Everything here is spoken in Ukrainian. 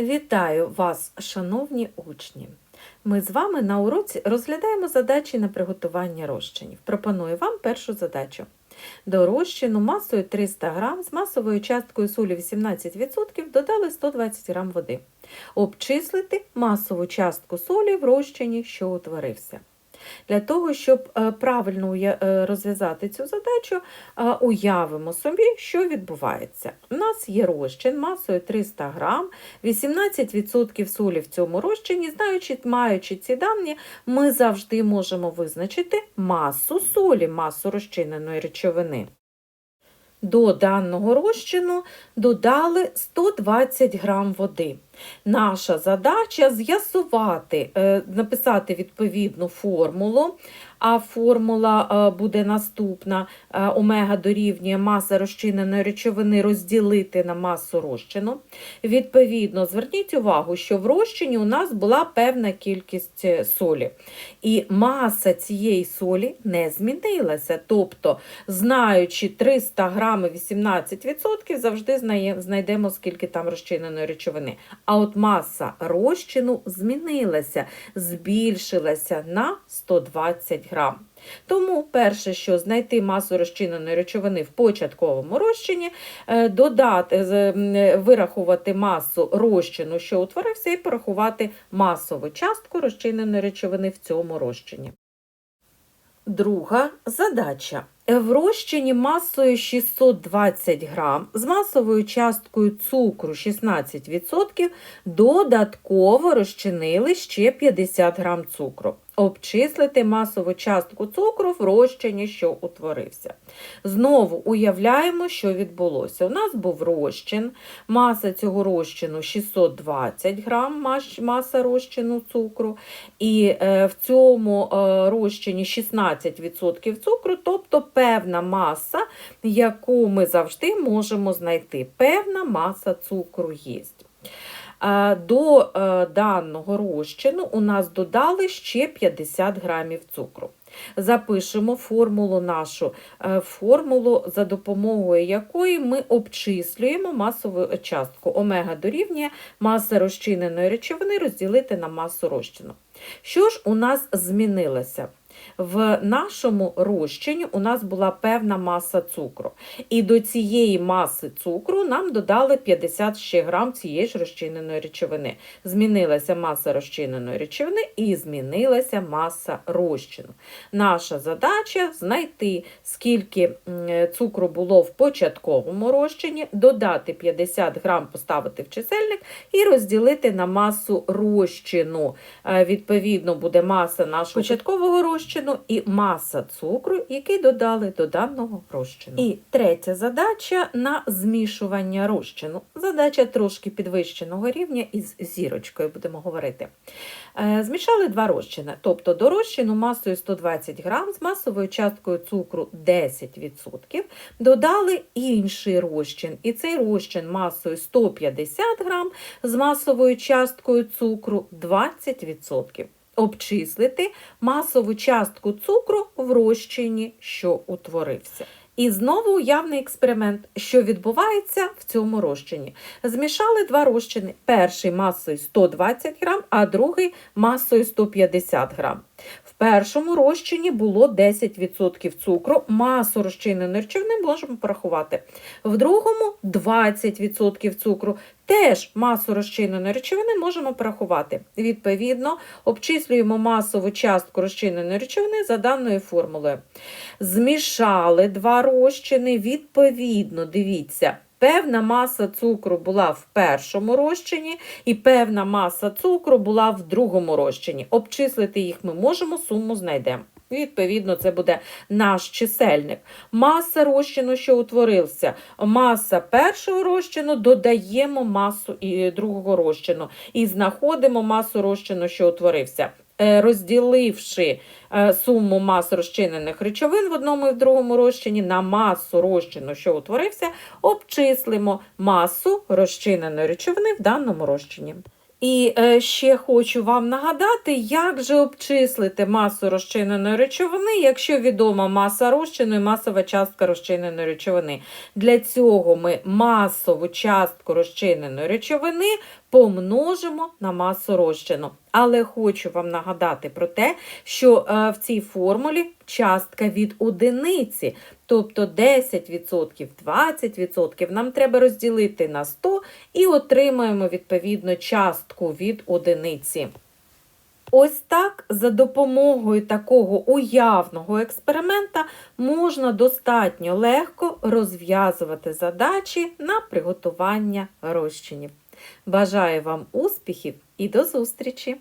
Вітаю вас, шановні учні! Ми з вами на уроці розглядаємо задачі на приготування розчинів. Пропоную вам першу задачу. До розчину масою 300 г з масовою часткою солі 18% додали 120 г води. Обчислити масову частку солі в розчині, що утворився. Для того, щоб е, правильно е, розв'язати цю задачу, е, уявимо собі, що відбувається. У нас є розчин масою 300 грам, 18% солі в цьому розчині. Знаючи, маючи ці дані, ми завжди можемо визначити масу солі, масу розчиненої речовини. До даного розчину додали 120 грам води. Наша задача з'ясувати, е, написати відповідну формулу, а формула е, буде наступна: Е, омега дорівнює маса розчиненої речовини розділити на масу розчину. Відповідно, зверніть увагу, що в розчині у нас була певна кількість солі. І маса цієї солі не змінилася. Тобто, знаючи 300 грам 18%, завжди знайдемо, скільки там розчиненої речовини. А от маса розчину змінилася, збільшилася на 120 грам. Тому перше, що знайти масу розчиненої речовини в початковому розчині, е, додати, вирахувати масу розчину, що утворився, і порахувати масову частку розчиненої речовини в цьому розчині. Друга задача. В розчині масою 620 грам з масовою часткою цукру 16% додатково розчинили ще 50 грам цукру. Обчислити масову частку цукру в розчині, що утворився. Знову уявляємо, що відбулося. У нас був розчин, маса цього розчину 620 грам, маса розчину цукру. І е, в цьому е, розчині 16% цукру, тобто певна маса, яку ми завжди можемо знайти. Певна маса цукру є. Е, До е, даного розчину у нас додали ще 50 грамів цукру. Запишемо формулу нашу, е, формулу, за допомогою якої ми обчислюємо масову частку. Омега дорівнює маса розчиненої речовини розділити на масу розчину. Що ж у нас змінилося? В нашому розчині у нас була певна маса цукру. І до цієї маси цукру нам додали 50 ще грам цієї ж розчиненої речовини. Змінилася маса розчиненої речовини і змінилася маса розчину. Наша задача знайти, скільки цукру було в початковому розчині, додати 50 грам, поставити в чисельник і розділити на масу розчину. Е, Відповідно, буде маса нашого початкового розчину і маса цукру, який додали до даного розчину. І третя задача на змішування розчину. Задача трошки підвищеного рівня із зірочкою будемо говорити. Е, Змішали два розчини, тобто до розчину масою 120 грам з масовою часткою цукру 10%, додали інший розчин, і цей розчин масою 150 грам з масовою часткою цукру 20%. Обчислити масову частку цукру в розчині, що утворився. І знову уявний експеримент, що відбувається в цьому розчині. Змішали два розчини. Перший масою 120 грам, а другий масою 150 грам. Першому розчині було 10% цукру, масу розчиненої речовини можемо порахувати. В другому 20% цукру. Теж масу розчиненої речовини можемо порахувати. Відповідно, обчислюємо масову частку розчиненої речовини за даною формулою. Змішали два розчини, відповідно, дивіться, певна маса цукру була в першому розчині, і певна маса цукру була в другому розчині. Обчислити їх ми можемо, суму знайдемо. Відповідно, це буде наш чисельник. Маса розчину, що утворився, маса першого розчину, додаємо масу другого розчину і знаходимо масу розчину, що утворився. Е, Розділивши е, суму мас розчинених речовин в одному і в другому розчині на масу розчину, що утворився, обчислимо масу розчиненої речовини в даному розчині. І е, ще хочу вам нагадати, як же обчислити масу розчиненої речовини, якщо відома маса розчину і масова частка розчиненої речовини. Для цього ми масову частку розчиненої речовини помножимо на масу розчину. Але хочу вам нагадати про те, що е, в цій формулі частка від одиниці, тобто 10%, 20% нам треба розділити на 100 і отримаємо відповідно частку від одиниці. Ось так, за допомогою такого уявного експеримента можна достатньо легко розв'язувати задачі на приготування розчинів. Бажаю вам успіхів і до зустрічі!